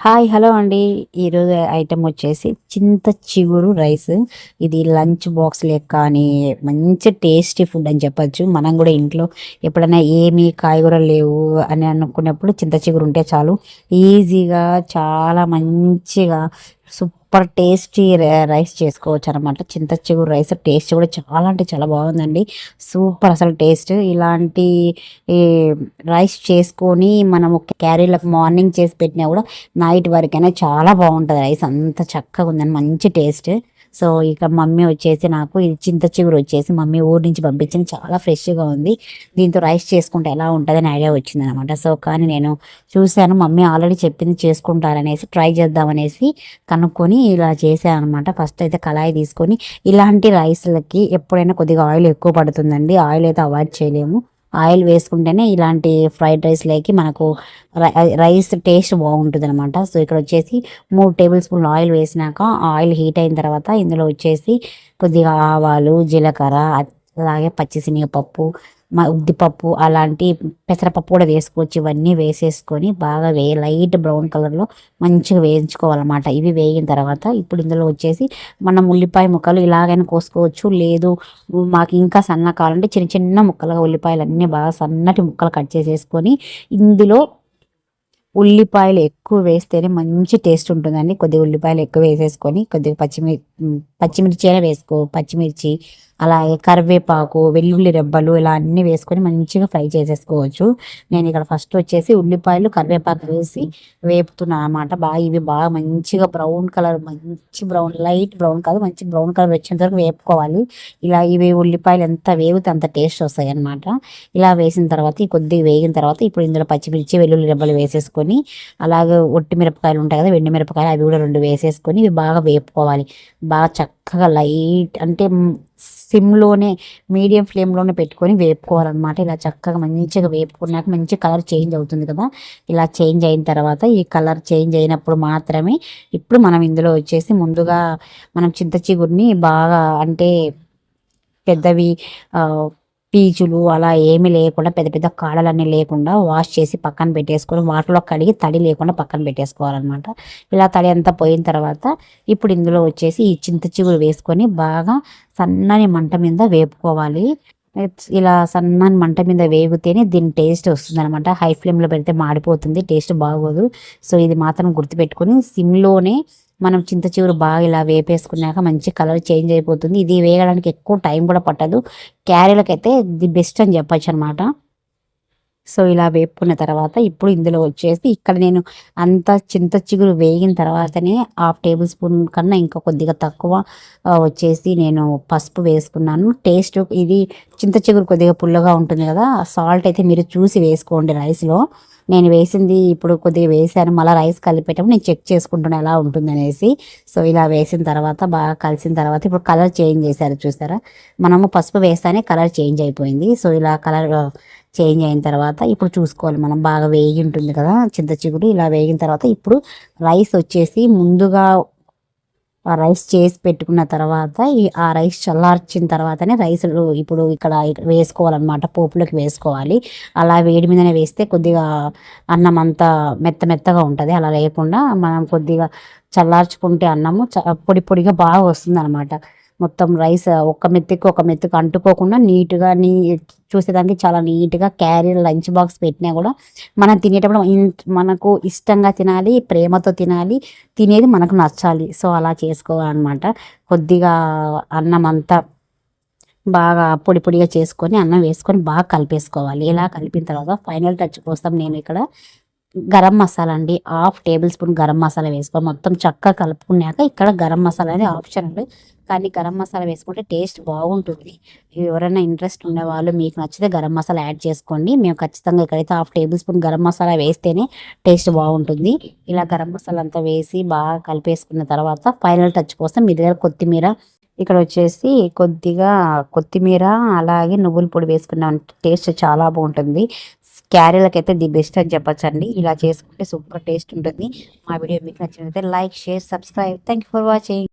Hi hello అండి. ఈరోజు item వచ్చేసి చింత చిగురు రైస్. ఇది లంచ్ బాక్స్ లెక్క అని మంచి టేస్టీ ఫుడ్ అని చెప్పచ్చు. మనం కూడా ఇంట్లో ఎప్పుడైనా ఏమి కాయగూరలు లేవు అని అనుకున్నప్పుడు చింత చిగురు ఉంటే చాలు. ఈజీగా చాలా మంచిగా సూపర్ సూపర్ టేస్టీ రైస్ చేసుకోవచ్చు అనమాట చింత చిగురు రైస్ టేస్ట్ కూడా చాలా అంటే చాలా బాగుందండి. సూపర్ అసలు టేస్ట్. ఇలాంటి రైస్ చేసుకొని మనం క్యారీలకు మార్నింగ్ చేసి పెట్టినా కూడా నైట్ వరకైనా చాలా బాగుంటుంది రైస్. అంత చక్కగా ఉందని మంచి టేస్ట్. సో ఇక మమ్మీ వచ్చేసి నాకు ఇది చింత చిగురు వచ్చేసి మమ్మీ ఊరి నుంచి పంపించింది. చాలా ఫ్రెష్గా ఉంది. దీంతో రైస్ చేసుకుంటే ఎలా ఉంటుందని ఐడియా వచ్చింది అనమాట సో కానీ నేను చూశాను మమ్మీ ఆల్రెడీ చెప్పింది చేసుకుంటారనేసి ట్రై చేద్దామనేసి కనుక్కొని ఇలా చేశాను అనమాట ఫస్ట్ అయితే కళాయి తీసుకొని ఇలాంటి రైస్లకి ఎప్పుడైనా కొద్దిగా ఆయిల్ ఎక్కువ పడుతుందండి. ఆయిల్ అయితే అవాయిడ్ చేయలేము. ఆయిల్ వేసుకుంటేనే ఇలాంటి ఫ్రైడ్ రైస్లోకి మనకు రైస్ టేస్ట్ బాగుంటుంది అనమాట సో ఇక్కడ వచ్చేసి మూడు టేబుల్ స్పూన్ ఆయిల్ వేసినాక ఆయిల్ హీట్ అయిన తర్వాత ఇందులో వచ్చేసి కొద్దిగా ఆవాలు జీలకర్ర అలాగే పచ్చిశనగపప్పు మా ఉద్దిపప్పు అలాంటి పెసరపప్పు కూడా వేసుకోవచ్చు. ఇవన్నీ వేసేసుకొని బాగా వే లైట్ బ్రౌన్ కలర్లో మంచిగా వేయించుకోవాలన్నమాట. ఇవి వేగిన తర్వాత ఇప్పుడు ఇందులో వచ్చేసి మనం ఉల్లిపాయ ముక్కలు ఇలాగైనా కోసుకోవచ్చు. లేదు మాకు ఇంకా సన్న కావాలంటే చిన్న చిన్న ముక్కలుగా ఉల్లిపాయలు అన్నీ బాగా సన్నటి ముక్కలు కట్ చేసేసుకొని ఇందులో ఉల్లిపాయలు ఎక్కువ వేస్తేనే మంచి టేస్ట్ ఉంటుందండి. కొద్దిగా ఉల్లిపాయలు ఎక్కువ వేసేసుకొని కొద్దిగా పచ్చిమిర్చి పచ్చిమిర్చి అయినా వేసుకో పచ్చిమిర్చి అలాగే కరివేపాకు వెల్లుల్లి రెబ్బలు ఇలా అన్నీ వేసుకొని మంచిగా ఫ్రై చేసేసుకోవచ్చు. నేను ఇక్కడ ఫస్ట్ వచ్చేసి ఉల్లిపాయలు కరివేపాకు వేసి వేపుతున్నాను అనమాట బాగా ఇవి బాగా మంచిగా బ్రౌన్ కలర్ మంచి బ్రౌన్ లైట్ బ్రౌన్ కాదు మంచి బ్రౌన్ కలర్ వచ్చేంత వరకు వేపుకోవాలి. ఇలా ఇవి ఉల్లిపాయలు ఎంత వేగితే అంత టేస్ట్ వస్తాయి అనమాట ఇలా వేసిన తర్వాత కొద్దిగా వేగిన తర్వాత ఇప్పుడు ఇందులో పచ్చిమిర్చి వెల్లుల్లి రెబ్బలు వేసేసుకొని అలాగే ఒట్టి మిరపకాయలు ఉంటాయి కదా వెండి మిరపకాయలు అవి కూడా రెండు వేసేసుకొని ఇవి బాగా వేపుకోవాలి. బాగా చక్కగా లైట్ అంటే సిమ్లోనే మీడియం ఫ్లేమ్లోనే పెట్టుకొని వేపుకోవాలన్నమాట. ఇలా చక్కగా మంచిగా వేపుకున్నాక మంచి కలర్ చేంజ్ అవుతుంది కదా. ఇలా చేంజ్ అయిన తర్వాత ఈ కలర్ చేంజ్ అయినప్పుడు మాత్రమే ఇప్పుడు మనం ఇందులో వచ్చేసి ముందుగా మనం చింత చిగురిని బాగా అంటే పెద్దవి పీచులు అలా ఏమీ లేకుండా పెద్ద పెద్ద కాడలన్నీ లేకుండా వాష్ చేసి పక్కన పెట్టేసుకొని వాటర్లో కడిగి తడి లేకుండా పక్కన పెట్టేసుకోవాలన్నమాట. ఇలా తడి అంతా పోయిన తర్వాత ఇప్పుడు ఇందులో వచ్చేసి ఈ చింత చిగురు వేసుకొని బాగా సన్నని మంట మీద వేపుకోవాలి. ఇలా సన్నని మంట మీద వేగితేనే దీని టేస్ట్ వస్తుంది అనమాట హై ఫ్లేమ్లో పెడితే మాడిపోతుంది టేస్ట్ బాగోదు. సో ఇది మాత్రం గుర్తుపెట్టుకొని సిమ్లోనే మనం చింత చిగురు బాగా ఇలా వేపేసుకున్నాక మంచి కలర్ చేంజ్ అయిపోతుంది. ఇది వేయడానికి ఎక్కువ టైం కూడా పట్టదు. క్యారీలకైతే ది బెస్ట్ అని చెప్పచ్చు అనమాట సో ఇలా వేపుకున్న తర్వాత ఇప్పుడు ఇందులో వచ్చేసి ఇక్కడ నేను అంత చింత చిగురు వేగిన తర్వాతనే హాఫ్ టేబుల్ స్పూన్ కన్నా ఇంకా కొద్దిగా తక్కువ వచ్చేసి నేను పసుపు వేసుకున్నాను. టేస్ట్ ఇది చింత చిగురు కొద్దిగా పుల్లగా ఉంటుంది కదా సాల్ట్ అయితే మీరు చూసి వేసుకోండి రైస్లో. నేను వేసింది ఇప్పుడు కొద్దిగా వేసాను మళ్ళీ రైస్ కలిపేటప్పుడు నేను చెక్ చేసుకుంటున్నాను ఎలా ఉంటుంది అనేసి సో ఇలా వేసిన తర్వాత బాగా కలిసిన తర్వాత ఇప్పుడు కలర్ చేంజ్ చేశారు చూసారా? మనము పసుపు వేస్తానే కలర్ చేంజ్ అయిపోయింది. సో ఇలా కలర్ చేంజ్ అయిన తర్వాత ఇప్పుడు చూసుకోవాలి. మనం బాగా వేగి ఉంటుంది కదా చింత చిగురు ఇలా వేగిన తర్వాత ఇప్పుడు రైస్ వచ్చేసి ముందుగా ఆ రైస్ చేసి పెట్టుకున్న తర్వాత ఆ రైస్ చల్లార్చిన తర్వాతనే రైస్ ఇప్పుడు ఇక్కడ వేసుకోవాలన్నమాట. పోపులోకి వేసుకోవాలి. అలా వేడి మీదనే వేస్తే కొద్దిగా అన్నం అంతా మెత్త మెత్తగా ఉంటుంది. అలా లేకుండా మనం కొద్దిగా చల్లార్చుకుంటే అన్నము పొడి పొడిగా బాగా వస్తుంది అనమాట మొత్తం రైస్ ఒక మెత్తికి ఒక మెత్తికి అంటుకోకుండా నీట్గా నీ చూసేదానికి చాలా నీట్గా క్యారీ లంచ్ బాక్స్ పెట్టినా కూడా మనం తినేటప్పుడు మనకు ఇష్టంగా తినాలి ప్రేమతో తినాలి తినేది మనకు నచ్చాలి. సో అలా చేసుకోవాలన్నమాట. కొద్దిగా అన్నం అంతా బాగా పొడి పొడిగా చేసుకొని అన్నం వేసుకొని బాగా కలిపేసుకోవాలి. ఇలా కలిపిన తర్వాత ఫైనల్ టచ్ కోసం నేను ఇక్కడ గరం మసాలా అండి. Half tablespoon garam masala వేసుకో. మొత్తం చక్కగా కలుపుకున్నాక ఇక్కడ గరం మసాలా అనేది ఆప్షన్ అండి కానీ గరం మసాలా వేసుకుంటే టేస్ట్ బాగుంటుంది. ఎవరైనా ఇంట్రెస్ట్ ఉండేవాళ్ళు మీకు నచ్చితే గరం మసాలా యాడ్ చేసుకోండి. మేము ఖచ్చితంగా ఇక్కడైతే half tablespoon garam masala వేస్తేనే టేస్ట్ బాగుంటుంది. ఇలా గరం మసాలా అంతా వేసి బాగా కలిపేసుకున్న తర్వాత ఫైనల్ టచ్ కోసం మీ దగ్గర కొత్తిమీర ఇక్కడ వచ్చేసి కొద్దిగా కొత్తిమీర అలాగే నువ్వుల పొడి వేసుకున్నాం టేస్ట్ చాలా బాగుంటుంది. క్యారీలకైతే ది బెస్ట్ అని చెప్పొచ్చండి. ఇలా చేసుకుంటే సూపర్ టేస్ట్ ఉంటుంది. మా వీడియో మీకు నచ్చినట్లయితే like share subscribe. Thank for watching